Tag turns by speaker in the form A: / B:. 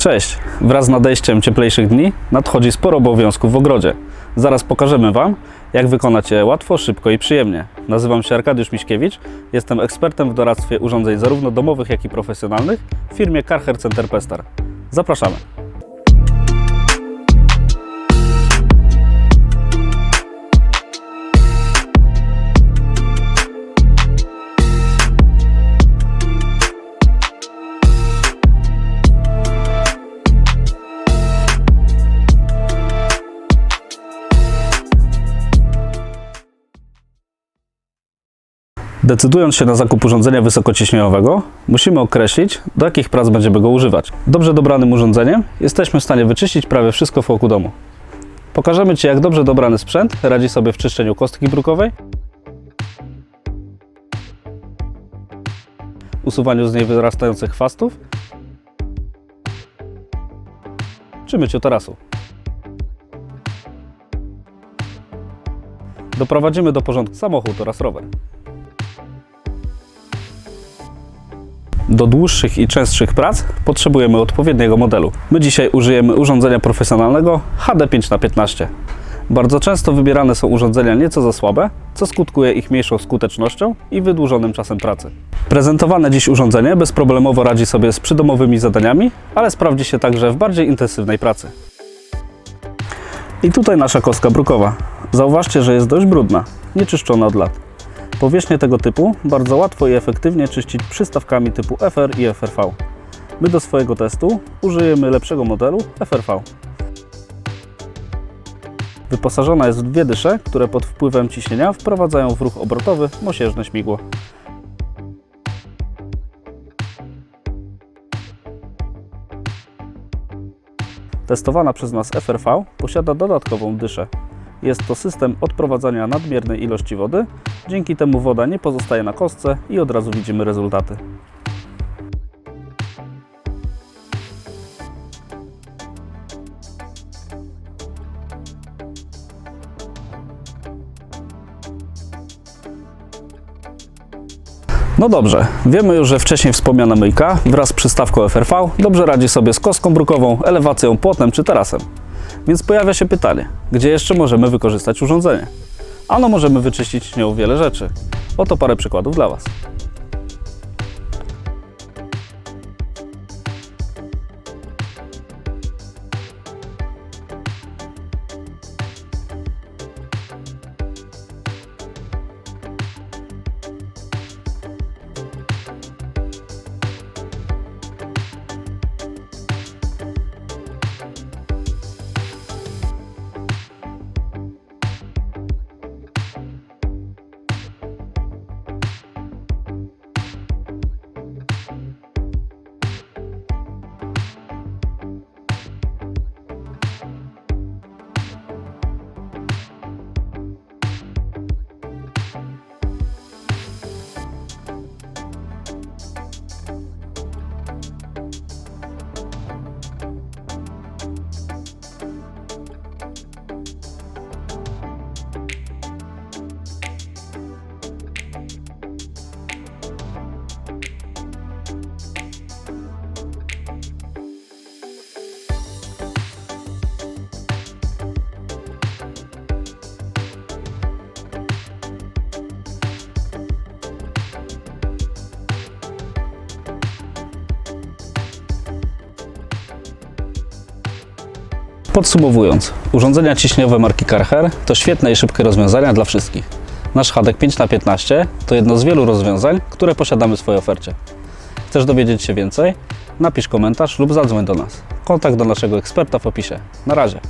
A: Cześć! Wraz z nadejściem cieplejszych dni nadchodzi sporo obowiązków w ogrodzie. Zaraz pokażemy Wam, jak wykonać je łatwo, szybko i przyjemnie. Nazywam się Arkadiusz Miśkiewicz, jestem ekspertem w doradztwie urządzeń zarówno domowych, jak i profesjonalnych w firmie Karcher Center Pestar. Zapraszamy! Decydując się na zakup urządzenia wysokociśnieniowego, musimy określić, do jakich prac będziemy go używać. Dobrze dobranym urządzeniem jesteśmy w stanie wyczyścić prawie wszystko wokół domu. Pokażemy Ci, jak dobrze dobrany sprzęt radzi sobie w czyszczeniu kostki brukowej, usuwaniu z niej wyrastających chwastów, czy myciu tarasu. Doprowadzimy do porządku samochód oraz rower. Do dłuższych i częstszych prac potrzebujemy odpowiedniego modelu. My dzisiaj użyjemy urządzenia profesjonalnego HD5x15. Bardzo często wybierane są urządzenia nieco za słabe, co skutkuje ich mniejszą skutecznością i wydłużonym czasem pracy. Prezentowane dziś urządzenie bezproblemowo radzi sobie z przydomowymi zadaniami, ale sprawdzi się także w bardziej intensywnej pracy. I tutaj nasza kostka brukowa. Zauważcie, że jest dość brudna, nieczyszczona od lat. Powierzchnie tego typu bardzo łatwo i efektywnie czyścić przystawkami typu FR i FRV. My do swojego testu użyjemy lepszego modelu FRV. Wyposażona jest w dwie dysze, które pod wpływem ciśnienia wprowadzają w ruch obrotowy mosiężne śmigło. Testowana przez nas FRV posiada dodatkową dyszę. Jest to system odprowadzania nadmiernej ilości wody, dzięki temu woda nie pozostaje na kostce i od razu widzimy rezultaty. No dobrze, wiemy już, że wcześniej wspomniana myjka wraz z przystawką FRV dobrze radzi sobie z kostką brukową, elewacją, płotem czy tarasem. Więc pojawia się pytanie, gdzie jeszcze możemy wykorzystać urządzenie? Ano możemy wyczyścić nią wiele rzeczy. Oto parę przykładów dla Was. Podsumowując, urządzenia ciśniowe marki Karcher to świetne i szybkie rozwiązania dla wszystkich. Nasz Hadek 5x15 to jedno z wielu rozwiązań, które posiadamy w swojej ofercie. Chcesz dowiedzieć się więcej? Napisz komentarz lub zadzwoń do nas. Kontakt do naszego eksperta w opisie. Na razie.